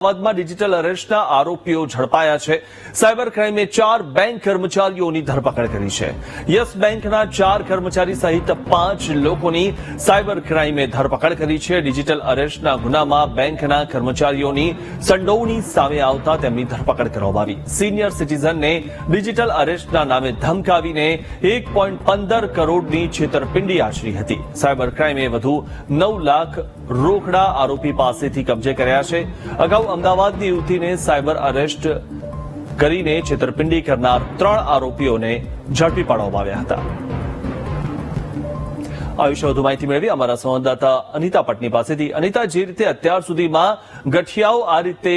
અમદાવાદમાં ડિજિટલ અરેસ્ટના આરોપીઓ ઝડપાયા છે. સાયબર ક્રાઇમે ચાર બેંક કર્મચારીઓની ધરપકડ કરી છે. યસ બેંકના ચાર કર્મચારી સહિત પાંચ લોકોની સાયબર ક્રાઇમે ધરપકડ કરી છે. ડિજિટલ અરેસ્ટના ગુનામાં બેંકના કર્મચારીઓની સંડોવણી સામે આવતા તેમની ધરપકડ કરવામાં આવી. સિનિયર સિટીઝનને ડિજિટલ અરેસ્ટના નામે ધમકાવીને એક પંદર કરોડની છેતરપિંડી આચરી હતી. સાયબર ક્રાઇમે વધુ નવ લાખ રોકડા આરોપી પાસેથી કબજે કર્યા છે. અગાઉ અમદાવાદની યુવતીને સાયબર અરેસ્ટ કરીને છેતરપિંડી કરનાર ત્રણ આરોપીઓને ઝડપી પાડવામાં આવ્યા હતા. આ વિશે વધુ માહિતી મેળવી અમારા સંવાદદાતા અનિતા પટની પાસેથી. અનિતા, જે રીતે અત્યાર સુધીમાં ગઠિયાઓ આ રીતે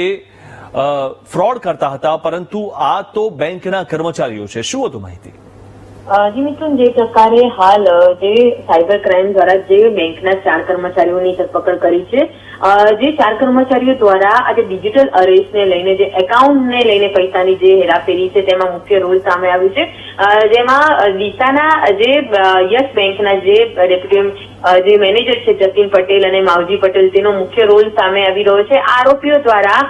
ફ્રોડ કરતા હતા, પરંતુ આ તો બેંકના કર્મચારીઓ છે. શું વધુ માહિતી? જી મિત્રો, જે પ્રકારે હાલ જે સાયબર ક્રાઇમ દ્વારા જે બેંકના ચાર કર્મચારીઓની ધરપકડ કરી છે જે ચાર કર્મચારીઓ દ્વારા આજે ડિજિટલ અરેસ્ટને લઈને જે એકાઉન્ટને લઈને પૈસાની જે હેરાફેરી છે, તેમાં મુખ્ય રોલ સામે આવ્યું છે. જેમાં ડીસાના જે યસ બેંકના જે ડેપ્યુટી જે મેનેજર છે જતીન પટેલ અને માવજી પટેલ, તેનો મુખ્ય રોલ સામે આવી રહ્યો છે. આરોપીઓ દ્વારા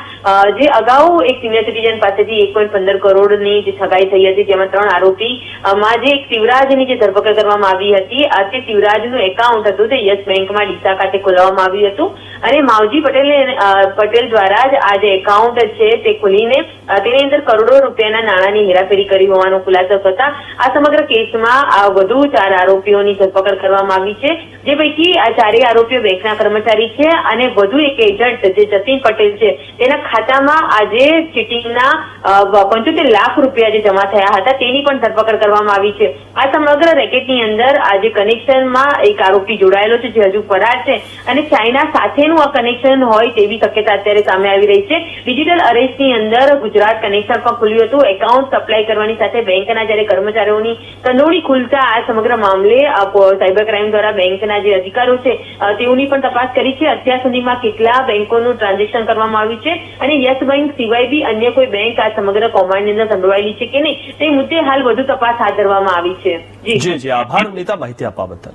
જે અગાઉ એક સિનિયર સિટીઝન પાસેથી એક પોઈન્ટ પંદર કરોડની જે ઠગાઈ થઈ હતી, જેમાં ત્રણ આરોપી માં જે એક શિવરાજની જે ધરપકડ કરવામાં આવી હતી તે શિવરાજનું એકાઉન્ટ હતું, તે યસ બેંકમાં ડીસા ખાતે ખોલાવવામાં આવ્યું હતું. અને માવજી પટેલ પટેલ દ્વારા જ આ જે એકાઉન્ટ છે તે ખોલીને તેની અંદર કરોડો રૂપિયાના નાણાંની હેરાફેરી કરી હોવાનો ખુલાસો થતા આ સમગ્ર કેસમાં વધુ ચાર આરોપીઓની ધરપકડ કરવામાં આવી છે. જે પૈકી આ ચારેય આરોપીઓ બેંકના કર્મચારી છે અને વધુ એક એજન્ટ જે જતીન પટેલ છે, તેના ખાતામાં આજે ચીટિંગના પંચોતેર લાખ રૂપિયા જે જમા થયા હતા તેની પણ ધરપકડ કરવામાં આવી છે. આ સમગ્ર રેકેટની અંદર આજે કનેક્શનમાં એક આરોપી જોડાયેલો છે જે હજુ ફરાર છે અને ચાઇના સાથેનું આ કનેક્શન હોય તેવી શક્યતા અત્યારે સામે આવી રહી છે. ડિજિટલ અરેસ્ટની અંદર ગુજરાત કનેક્શન પણ ખુલ્યું હતું. એકાઉન્ટ સપ્લાય કરવાની સાથે બેંકના જ્યારે કર્મચારીઓની કંડોળી ખુલતા આ સમગ્ર મામલે સાયબર ક્રાઇમ દ્વારા બેંકના જે અધિકારો છે તેઓની પણ તપાસ કરી છે. અત્યાર સુધીમાં કેટલા બેંકોનું ટ્રાન્ઝેક્શન કરવામાં આવ્યું છે અને યસ બેંક સિવાય બી અન્ય કોઈ બેંક આ સમગ્ર કૌભાંડની અંદર સંડોવાયેલી છે કે નહીં? તે મુદ્દે હાલ વધુ તપાસ હાથ ધરવામાં આવી છે. જી. જી આભાર અનિતા માહિતી આપવા બદલ.